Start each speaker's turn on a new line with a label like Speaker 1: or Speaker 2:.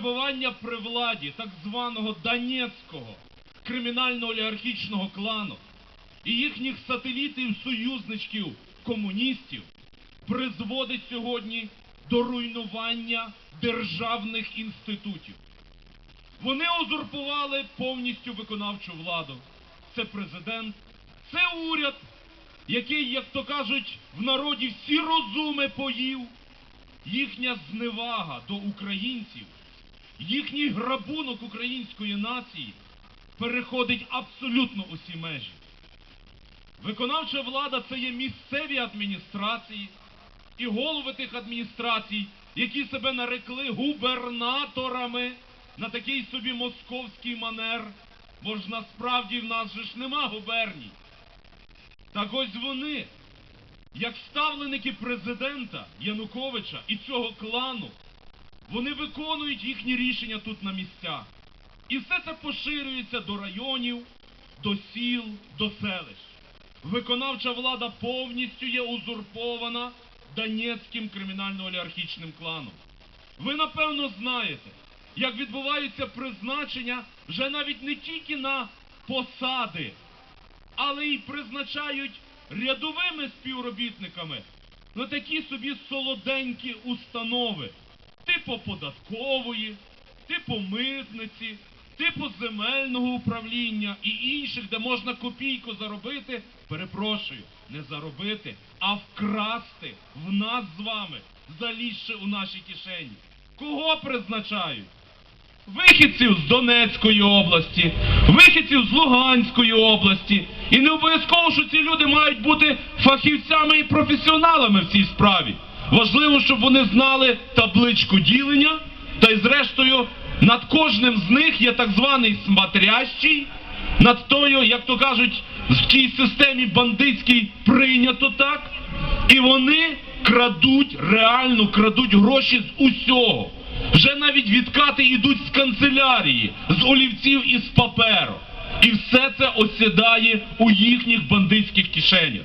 Speaker 1: перебування при владі так званого Донецького кримінально-олігархічного клану і їхніх сателітів, союзничків, комуністів призводить сьогодні до руйнування державних інститутів. Вони узурпували повністю виконавчу владу. Це президент, це уряд, який, як то кажуть, в народі всі розуми поїв, їхня зневага до українців, їхній грабунок української нації переходить абсолютно усі межі. Виконавча влада це є місцеві адміністрації і голови тих адміністрацій, які себе нарекли губернаторами на такий собі московський манер, бо ж насправді в нас же ж нема губерній. Так ось вони, як ставленики президента Януковича і цього клану, вони виконують їхні рішення тут на місцях. І все це поширюється до районів, до сіл, до селищ. Виконавча влада повністю є узурпована Донецьким кримінально-олігархічним кланом. Ви напевно знаєте, як відбуваються призначення вже навіть не тільки на посади, але й призначають рядовими співробітниками на такі собі солоденькі установи, типу податкової, типу митниці, типу земельного управління і інших, де можна копійку заробити, перепрошую, не заробити, а вкрасти в нас з вами, залізши у наші кишені. Кого призначають? Вихідців з Донецької області, вихідців з Луганської області. І не обов'язково, що ці люди мають бути фахівцями і професіоналами в цій справі. Важливо, щоб вони знали табличку ділення, та й зрештою над кожним з них є так званий смотрящий, над тою, як то кажуть, в тій системі бандитській прийнято так. І вони крадуть, реально крадуть гроші з усього. Вже навіть відкати йдуть з канцелярії, з олівців і з паперу. І все це осідає у їхніх бандитських кишенях.